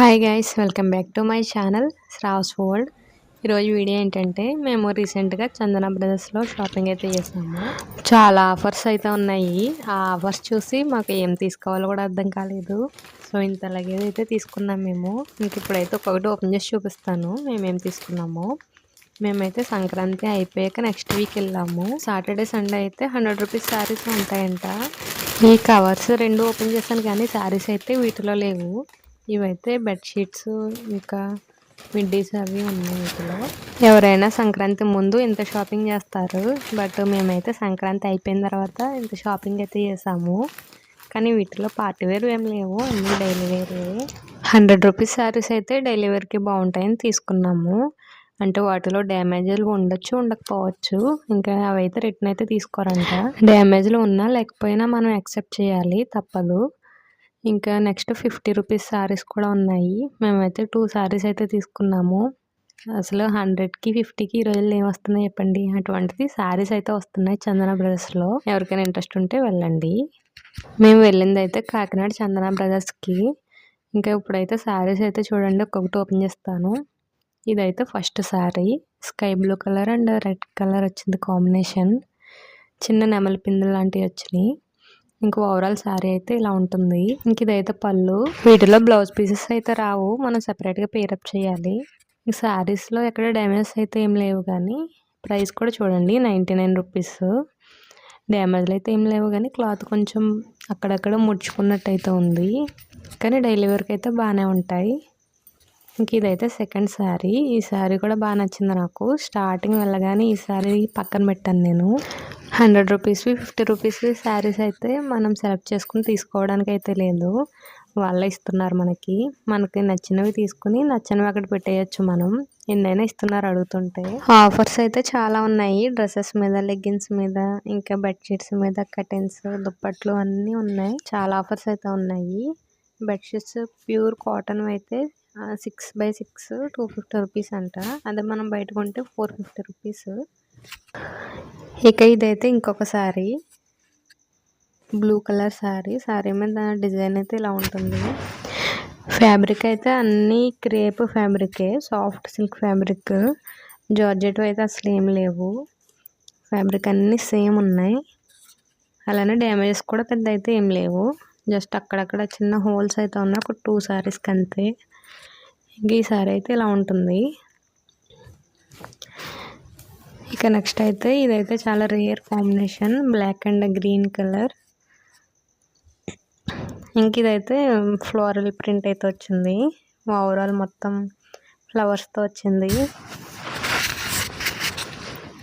Hi guys welcome back to my channel Shravs world ఈరోజు video ఏంటంటే మేము రీసెంట్గా చందన బ్రదర్స్లో షాపింగ్ అయితే చేసాము. చాలా ఆఫర్స్ అయితే ఉన్నాయి. ఆ ఆఫర్స్ చూసి మాకు ఏం తీసుకోవాలో కూడా అర్థం కాలేదు. సో ఇంత లగేజ్ అయితే తీసుకున్నాం మేము. మీకు ఇప్పుడైతే ఒక్కొక్కటి ఓపెన్ చేసి చూపిస్తాను. మేము ఏం తీసుకున్నాము. మేమైతే సంక్రాంతి అయిపోయాక నెక్స్ట్ వీక్ వెళ్ళాము. సాటర్డే సండే అయితే హండ్రెడ్ రూపీస్ శారీస్ ఉంటాయంట. ఈ కవర్స్ రెండు ఓపెన్ చేశాను కానీ శారీస్ అయితే వీటిలో లేవు. ఇవైతే బెడ్షీట్స్ ఇంకా మిడ్డీస్ అవి ఉన్నాయి వీటిలో ఎవరైనా సంక్రాంతి ముందు ఇంత షాపింగ్ చేస్తారు బట్ మేమైతే సంక్రాంతి అయిపోయిన తర్వాత ఇంత షాపింగ్ అయితే చేసాము. కానీ వీటిలో పార్టీ వేర్ ఏం లేవు అన్నీ daily wear. Hundred rupees saris అయితే డైలీ వేర్కి బాగుంటాయని తీసుకున్నాము. అంటే వాటిలో డ్యామేజ్లు ఉండొచ్చు ఉండకపోవచ్చు. ఇంకా అవైతే రిటర్న్ అయితే తీసుకోరంట. డ్యామేజ్లు ఉన్నా లేకపోయినా మనం యాక్సెప్ట్ చేయాలి తప్పదు. ఇంకా నెక్స్ట్ ఫిఫ్టీ రూపీస్ శారీస్ కూడా ఉన్నాయి. మేమైతే టూ శారీస్ అయితే తీసుకున్నాము. అసలు హండ్రెడ్కి ఫిఫ్టీకి ఈ రోజుల్లో ఏం వస్తున్నాయి చెప్పండి? అటువంటిది శారీస్ అయితే వస్తున్నాయి చందన బ్రదర్స్లో. ఎవరికైనా ఇంట్రెస్ట్ ఉంటే వెళ్ళండి. మేము వెళ్ళింది అయితే కాకినాడ చందన బ్రదర్స్కి. ఇంకా ఇప్పుడైతే శారీస్ అయితే చూడండి ఒక్కొక్కటి ఓపెన్ చేస్తాను. ఇదైతే first sari sky blue colour and red colour వచ్చింది కాంబినేషన్. చిన్న నెమలి పిందులు లాంటివి వచ్చినాయి. ఇంకా ఓవరాల్ శారీ అయితే ఇలా ఉంటుంది. ఇంక ఇదైతే పళ్ళు. వీటిలో బ్లౌజ్ పీసెస్ అయితే రావు. మనం సెపరేట్గా పేరప్ చేయాలి. ఈ శారీస్లో ఎక్కడ డ్యామేజ్ అయితే ఏం లేవు కానీ ప్రైస్ కూడా చూడండి నైంటీ నైన్ రూపీస్ డ్యామేజ్లు అయితే ఏం లేవు కానీ క్లాత్ కొంచెం అక్కడక్కడ ముడుచుకున్నట్టు అయితే ఉంది. కానీ డైలీ వర్క్ అయితే బాగానే ఉంటాయి. ఇంక ఇదైతే సెకండ్ శారీ ఈ శారీ కూడా బాగా నచ్చింది నాకు. స్టార్టింగ్ వెళ్ళగానే ఈ శారీ పక్కన పెట్టాను నేను. హండ్రెడ్ రూపీస్వి ఫిఫ్టీ రూపీస్వి శారీస్ అయితే మనం సెలెక్ట్ చేసుకుని తీసుకోవడానికి అయితే లేదు. వాళ్ళే ఇస్తున్నారు మనకి. మనకి నచ్చినవి తీసుకుని నచ్చినవి అక్కడ పెట్టేయచ్చు మనం. ఎన్నైనా ఇస్తున్నారు అడుగుతుంటే. ఆఫర్స్ అయితే చాలా ఉన్నాయి. డ్రెస్సెస్ మీద లెగ్గిన్స్ మీద ఇంకా బెడ్షీట్స్ మీద కర్టెన్స్ దుప్పట్లు అన్నీ ఉన్నాయి. చాలా ఆఫర్స్ అయితే ఉన్నాయి. బెడ్షీట్స్ ప్యూర్ కాటన్ అయితే six by six two fifty rupees అంట. అదే మనం బయట కొంటే ఫోర్ ఫిఫ్టీ రూపీస్. ఇక ఇదైతే ఇంకొక శారీ బ్లూ కలర్ శారీ శారీ మీద డిజైన్ అయితే ఇలా ఉంటుంది. ఫ్యాబ్రిక్ అయితే అన్నీ క్రేప్ ఫ్యాబ్రికే సాఫ్ట్ సిల్క్ ఫ్యాబ్రిక్ జార్జెట్ అయితే అసలు ఏం లేవు. ఫ్యాబ్రిక్ అన్నీ సేమ్ ఉన్నాయి. అలానే డ్యామేజెస్ కూడా పెద్ద అయితే ఏం లేవు. జస్ట్ అక్కడక్కడ చిన్న హోల్స్ అయితే ఉన్నాయి. ఒక టూ శారీస్కి అంతే. ఇంక ఈ సారీ అయితే ఇలా ఉంటుంది. ఇక నెక్స్ట్ అయితే ఇదైతే చాలా rare combination black and green colour ఇంక ఇదైతే ఫ్లోరల్ ప్రింట్ అయితే వచ్చింది. ఓవరాల్ మొత్తం ఫ్లవర్స్తో వచ్చింది.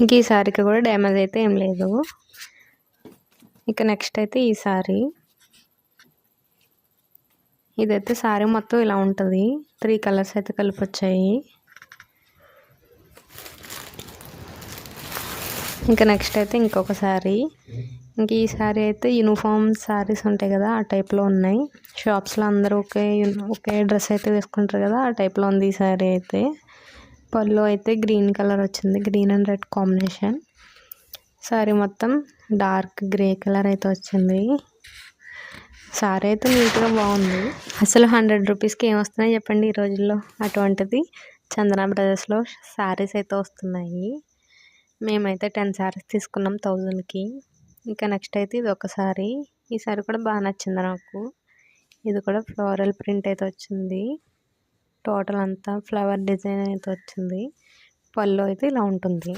ఇంక ఈ సారీకి కూడా డ్యామేజ్ అయితే ఏం లేదు. ఇక నెక్స్ట్ అయితే ఈ సారీ. ఇదైతే సారీ మొత్తం ఇలా ఉంటుంది. త్రీ కలర్స్ అయితే కలిపి వచ్చాయి. ఇంకా నెక్స్ట్ అయితే ఇంకొక శారీ ఇంక ఈ శారీ అయితే యూనిఫామ్ శారీస్ ఉంటాయి కదా ఆ టైప్లో ఉన్నాయి. షాప్స్లో అందరూ ఒకే ఒకే డ్రెస్ అయితే వేసుకుంటారు కదా ఆ టైప్లో ఉంది ఈ శారీ అయితే. పళ్ళు అయితే గ్రీన్ కలర్ వచ్చింది green and red combination sari మొత్తం డార్క్ గ్రే కలర్ అయితే వచ్చింది. సారీ అయితే నీట్గా బాగుంది. అసలు హండ్రెడ్ రూపీస్కి ఏం వస్తున్నాయి చెప్పండి ఈ రోజుల్లో అటువంటిది? చందన బ్రదర్స్లో శారీస్ అయితే వస్తున్నాయి. మేమైతే టెన్ శారీస్ తీసుకున్నాం థౌజండ్కి. ఇంకా నెక్స్ట్ అయితే ఇది ఒక శారీ ఈ సారీ కూడా బాగా నచ్చింది నాకు. ఇది కూడా ఫ్లోరల్ ప్రింట్ అయితే వచ్చింది. టోటల్ అంతా ఫ్లవర్ డిజైన్ అయితే వచ్చింది. పళ్ళు అయితే ఇలా ఉంటుంది.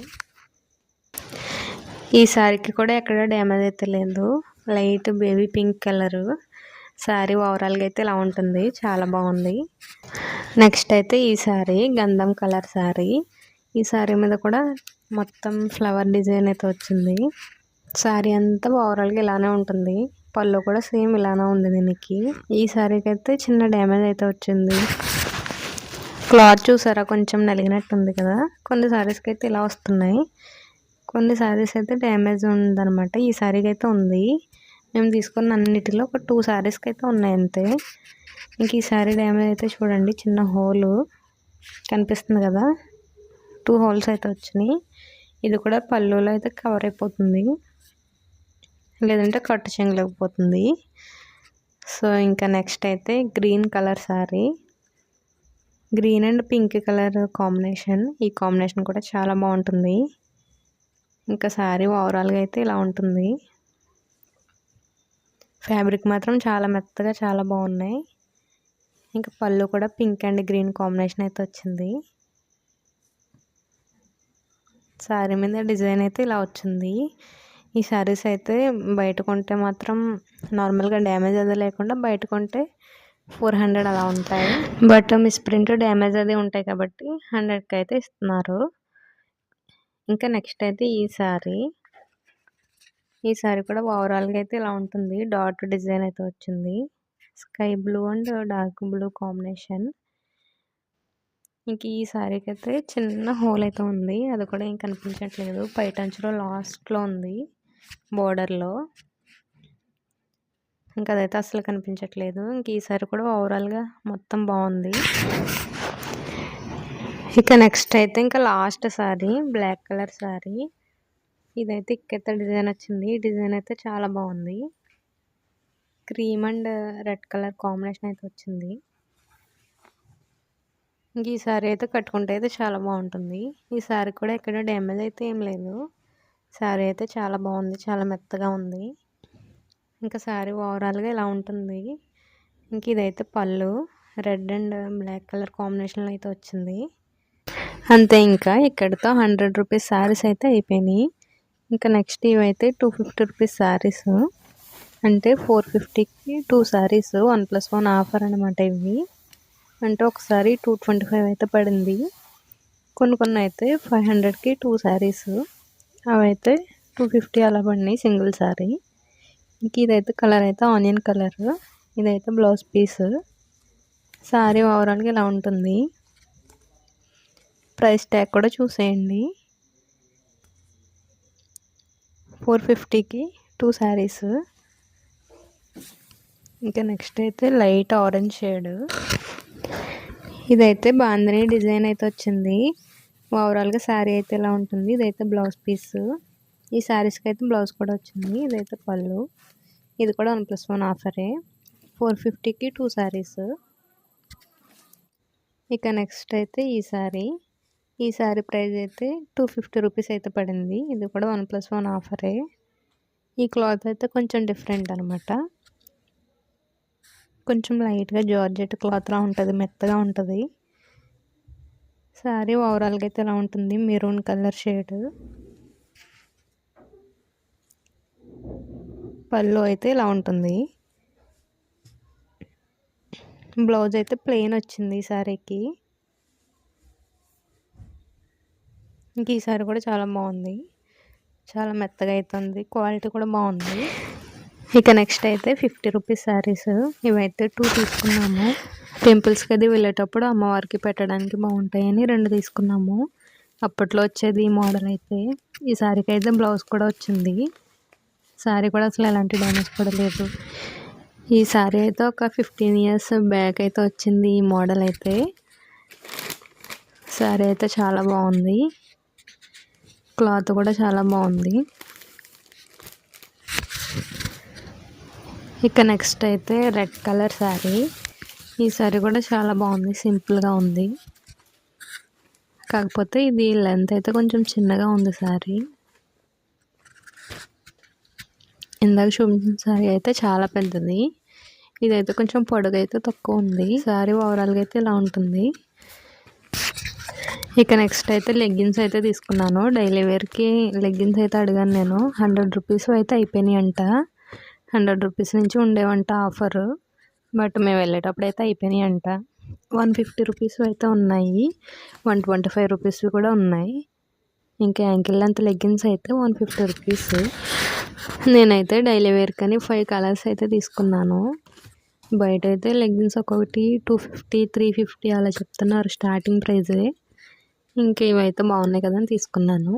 ఈ శారీకి కూడా ఎక్కడ డ్యామేజ్ అయితే లేదు. Light baby pink colour. Sari ఓవరాల్గా అయితే ఇలా ఉంటుంది. చాలా బాగుంది. నెక్స్ట్ అయితే ఈ శారీ గంధం కలర్ శారీ ఈ శారీ మీద కూడా మొత్తం ఫ్లవర్ డిజైన్ అయితే వచ్చింది. శారీ అంతా ఓవరాల్గా ఇలానే ఉంటుంది. పళ్ళు కూడా సేమ్ ఇలానే ఉంది దీనికి. ఈ శారీకి అయితే చిన్న డ్యామేజ్ అయితే వచ్చింది. క్లాత్ చూసారా? కొంచెం నలిగినట్టు ఉంది కదా. కొన్ని శారీస్కి అయితే ఇలా వస్తున్నాయి. కొన్ని శారీస్ అయితే డ్యామేజ్ ఉందన్నమాట. ఈ శారీకి అయితే ఉంది. మేము తీసుకున్న అన్నిటిలో ఒక టూ శారీస్కి అయితే ఉన్నాయి అంతే. ఇంక ఈ శారీ డ్యామేజ్ అయితే చూడండి చిన్న హోలు కనిపిస్తుంది కదా. టూ హోల్స్ అయితే వచ్చినాయి. ఇది కూడా పళ్ళులో అయితే కవర్ అయిపోతుంది. లేదంటే కట్టు చెంగలేకపోతుంది సో ఇంకా నెక్స్ట్ అయితే green colour sari green and pink colour combination. ఈ కాంబినేషన్ కూడా చాలా బాగుంటుంది. ఇంకా శారీ ఓవరాల్గా అయితే ఇలా ఉంటుంది. ఫ్యాబ్రిక్ మాత్రం చాలా మెత్తగా చాలా బాగున్నాయి. ఇంకా పళ్ళు కూడా పింక్ అండ్ గ్రీన్ కాంబినేషన్ అయితే వచ్చింది. శారీ మీద డిజైన్ అయితే ఇలా వచ్చింది. ఈ శారీస్ అయితే బయట కొంటే మాత్రం నార్మల్గా డ్యామేజ్ అది లేకుండా బయట కొంటే ఫోర్ హండ్రెడ్ అలా ఉంటాయి. బట్ మిస్ ప్రింట్ డ్యామేజ్ అది ఉంటాయి కాబట్టి హండ్రెడ్కి అయితే ఇస్తున్నారు. ఇంకా నెక్స్ట్ అయితే ఈ శారీ ఈ శారీ కూడా ఓవరాల్గా అయితే ఇలా ఉంటుంది. డాట్ డిజైన్ అయితే వచ్చింది. Sky blue and dark blue combination. ఇంక ఈ శారీకి అయితే చిన్న హోల్ అయితే ఉంది. అది కూడా ఏం కనిపించట్లేదు. పైటంచులో లాస్ట్లో ఉంది బోర్డర్లో. ఇంకా అదైతే అసలు కనిపించట్లేదు. ఇంక ఈ సారీ కూడా ఓవరాల్గా మొత్తం బాగుంది. ఇక నెక్స్ట్ అయితే ఇంకా last sari black colour sari. ఇదైతే ఇక్కైతే డిజైన్ వచ్చింది. ఈ డిజైన్ అయితే చాలా బాగుంది. Cream and red colour combination అయితే వచ్చింది. ఇంక ఈ సారీ అయితే కట్టుకుంటే అయితే చాలా బాగుంటుంది. ఈ సారీ కూడా ఎక్కడ డ్యామేజ్ అయితే ఏం లేదు. శారీ అయితే చాలా బాగుంది చాలా మెత్తగా ఉంది. ఇంకా శారీ ఓవరాల్గా ఇలా ఉంటుంది. ఇంక ఇదైతే పళ్ళు రెడ్ అండ్ బ్లాక్ కలర్ కాంబినేషన్లో అయితే వచ్చింది. అంతే ఇంకా ఇక్కడితో హండ్రెడ్ రూపీస్ శారీస్ అయితే అయిపోయినాయి. ఇంకా నెక్స్ట్ ఇవైతే టూ ఫిఫ్టీ రూపీస్ శారీస్ అంటే ఫోర్ ఫిఫ్టీకి two saris one plus one offer అనమాట ఇవి. అంటే ఒకసారి టూ ట్వంటీ ఫైవ్ అయితే పడింది. కొన్ని కొన్ని అయితే ఫైవ్ హండ్రెడ్కి టూ శారీస్. అవైతే టూ ఫిఫ్టీ అలా పడినాయి సింగిల్ శారీ. ఇంక ఇదైతే కలర్ అయితే ఆనియన్ కలర్. ఇదైతే బ్లౌజ్ పీస్. శారీ ఓవరాల్గా ఇలా ఉంటుంది. ప్రైస్ ట్యాగ్ కూడా చూసేయండి. ఫోర్ ఫిఫ్టీకి టూ శారీస్. ఇంకా నెక్స్ట్ అయితే లైట్ ఆరెంజ్ షేడ్. ఇదైతే బాందని డిజైన్ అయితే వచ్చింది. ఓవరాల్గా శారీ అయితే ఇలా ఉంటుంది. ఇదైతే బ్లౌజ్ పీస్. ఈ శారీస్కి అయితే బ్లౌజ్ కూడా వచ్చింది. ఇదైతే పళ్ళు. ఇది కూడా వన్ ప్లస్ వన్ ఆఫరే. ఫోర్ ఫిఫ్టీకి టూ శారీస్. ఇక నెక్స్ట్ అయితే ఈ శారీ. ఈ శారీ ప్రైస్ అయితే టూ ఫిఫ్టీ రూపీస్ అయితే పడింది. ఇది కూడా వన్ ప్లస్ వన్ ఆఫరే. ఈ క్లాత్ అయితే కొంచెం డిఫరెంట్ అనమాట కొంచెం లైట్గా జార్జెట్ క్లాత్లా ఉంటుంది మెత్తగా ఉంటుంది. శారీ ఓవరాల్గా అయితే ఇలా ఉంటుంది మెరూన్ కలర్ షేడ్. పళ్ళు అయితే ఇలా ఉంటుంది. బ్లౌజ్ అయితే ప్లెయిన్ వచ్చింది ఈ శారీకి ఇంక ఈ సారీ కూడా చాలా బాగుంది. చాలా మెత్తగా అవుతుంది క్వాలిటీ కూడా బాగుంది. ఇక నెక్స్ట్ అయితే ఫిఫ్టీ రూపీస్ శారీస్ ఇవైతే టూ తీసుకున్నాము. టెంపుల్స్కి అది వెళ్ళేటప్పుడు అమ్మవారికి పెట్టడానికి బాగుంటాయని రెండు తీసుకున్నాము. అప్పట్లో వచ్చేది ఈ మోడల్ అయితే. ఈ శారీకి అయితే బ్లౌజ్ కూడా వచ్చింది. శారీ కూడా అసలు ఎలాంటి డ్యామేజ్ కూడా లేదు. ఈ శారీ అయితే ఒక ఫిఫ్టీన్ ఇయర్స్ బ్యాక్ అయితే వచ్చింది ఈ మోడల్ అయితే. శారీ అయితే చాలా బాగుంది. క్లాత్ కూడా చాలా బాగుంది. ఇక నెక్స్ట్ అయితే రెడ్ కలర్ శారీ ఈ శారీ కూడా చాలా బాగుంది సింపుల్గా ఉంది. కాకపోతే ఇది లెంత్ అయితే కొంచెం చిన్నగా ఉంది శారీ ఇందాక చూపించిన శారీ అయితే చాలా పెద్దది. ఇదైతే కొంచెం పొడుగు అయితే తక్కువ ఉంది. శారీ ఓవరాల్గా అయితే ఇలా ఉంటుంది. ఇక నెక్స్ట్ అయితే లెగ్గిన్స్ అయితే తీసుకున్నాను. డైలీ వేర్కి లెగ్గిన్స్ అయితే అడిగాను నేను. హండ్రెడ్ రూపీస్ అయితే అయిపోయినాయి అంట హండ్రెడ్ రూపీస్ నుంచి ఉండేవంట ఆఫర్. బట్ మేము వెళ్ళేటప్పుడు అయితే అయిపోయినాయి అంట వన్ ఫిఫ్టీ రూపీస్ అయితే ఉన్నాయి. వన్ ట్వంటీ ఫైవ్ రూపీస్ కూడా ఉన్నాయి. ఇంకా యాంకిల్ లెంత్ లెగ్గిన్స్ అయితే వన్ ఫిఫ్టీ రూపీస్. నేనైతే డైలీ వేర్ కానీ ఫైవ్ కలర్స్ అయితే తీసుకున్నాను. బయట అయితే లెగ్గిన్స్ ఒక్కొక్కటి టూ ఫిఫ్టీ త్రీ ఫిఫ్టీ అలా చెప్తున్నారు స్టార్టింగ్ ప్రైజే. ఇంకా ఇవైతే బాగున్నాయి కదా అని తీసుకున్నాను.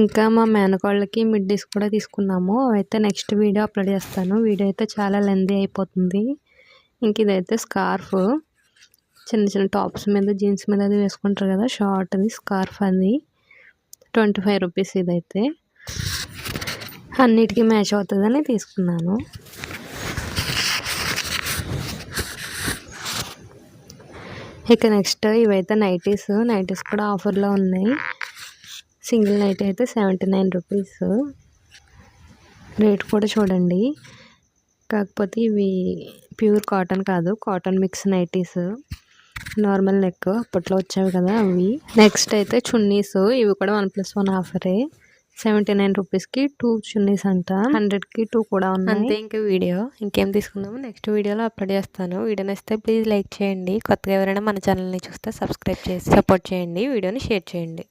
ఇంకా మా మేనకోళ్ళకి మిడ్డీస్ కూడా తీసుకున్నాము. అవైతే నెక్స్ట్ వీడియో అప్లోడ్ చేస్తాను. వీడియో అయితే చాలా లెందీ అయిపోతుంది. ఇంక ఇదైతే స్కార్ఫ్. చిన్న చిన్న టాప్స్ మీద జీన్స్ మీద అది వేసుకుంటారు కదా షార్ట్ అది స్కార్ఫ్ అది. ట్వంటీ ఫైవ్ రూపీస్ ఇదైతే. అన్నిటికీ మ్యాచ్ అవుతుందని తీసుకున్నాను. ఇక నెక్స్ట్ ఇవైతే నైటీస్. నైటీస్ కూడా ఆఫర్లో ఉన్నాయి. సింగిల్ నైట్ అయితే సెవెంటీ నైన్ రూపీస్. రేట్ కూడా చూడండి. కాకపోతే ఇవి ప్యూర్ కాటన్ కాదు cotton mix nighties. Normal neck అప్పట్లో వచ్చేవి కదా అవి. నెక్స్ట్ అయితే చున్నీస్ ఇవి కూడా వన్ ప్లస్ వన్ ఆఫరే. సెవెంటీ నైన్ రూపీస్కి టూ చున్నీస్ అంట. హండ్రెడ్కి టూ కూడా ఉన్నాయి. అంతే ఇంకా వీడియో. ఇంకేం తీసుకుందాము? నెక్స్ట్ వీడియోలో అప్లోడ్ చేస్తాను. వీడియో నచ్చితే ప్లీజ్ లైక్ చేయండి. కొత్తగా ఎవరైనా మన ఛానల్ని చూస్తే సబ్స్క్రైబ్ చేసి సపోర్ట్ చేయండి. వీడియోని షేర్ చేయండి.